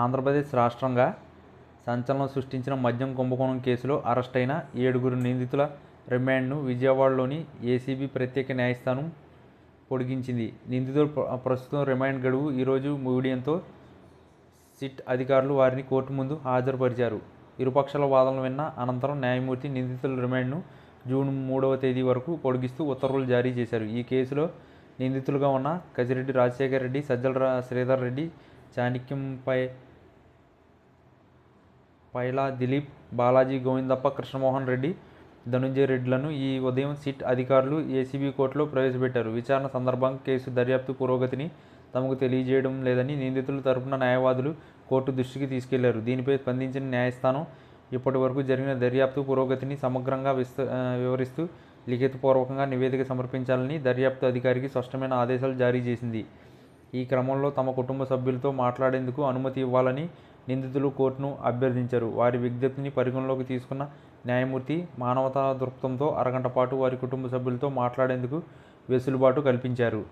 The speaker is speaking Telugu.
ఆంధ్రప్రదేశ్ రాష్ట్రంగా సంచలనం సృష్టించిన మద్యం కుంభకోణం కేసులో అరెస్ట్ అయిన ఏడుగురు నిందితుల రిమాండ్ను విజయవాడలోని ఏసీబీ ప్రత్యేక న్యాయస్థానం పొడిగించింది. నిందితులు ప్రస్తుతం రిమాండ్ గడువు ఈరోజు ముగియడంతో సిట్ అధికారులు వారిని కోర్టు ముందు హాజరుపరిచారు. ఇరుపక్షాల వాదనలు విన్న అనంతరం న్యాయమూర్తి నిందితుల రిమాండ్ను జూన్ మూడవ తేదీ వరకు పొడిగిస్తూ ఉత్తర్వులు జారీ చేశారు. ఈ కేసులో నిందితులుగా ఉన్న కసిరెడ్డి రాజశేఖర్ రెడ్డి సజ్జల శ్రీధర్ రెడ్డి చాణక్యంపై పైలా దిలీప్ బాలాజీ గోవిందప్ప కృష్ణమోహన్ రెడ్డి ధనుంజయ రెడ్డిలను ఈ ఉదయం సిట్ అధికారులు ఏసీబీ కోర్టులో ప్రవేశపెట్టారు. విచారణ సందర్భంగా కేసు దర్యాప్తు పురోగతిని తమకు తెలియజేయడం లేదని నిందితుల తరపున న్యాయవాదులు కోర్టు దృష్టికి తీసుకెళ్ళారు. దీనిపై స్పందించిన న్యాయస్థానం ఇప్పటి వరకు జరిగిన దర్యాప్తు పురోగతిని సమగ్రంగా విస్త వివరిస్తూ లిఖితపూర్వకంగా నివేదిక సమర్పించాలని దర్యాప్తు అధికారికి స్పష్టమైన ఆదేశాలు జారీ చేసింది. ఈ క్రమంలో తమ కుటుంబ సభ్యులతో మాట్లాడేందుకు అనుమతి ఇవ్వాలని నిందితులు కోర్టును అభ్యర్థించారు. వారి విజ్ఞప్తిని పరిగణలోకి తీసుకున్న న్యాయమూర్తి మానవతా దృక్పథంతో అరగంట పాటు వారి కుటుంబ సభ్యులతో మాట్లాడేందుకు వెసులుబాటు కల్పించారు.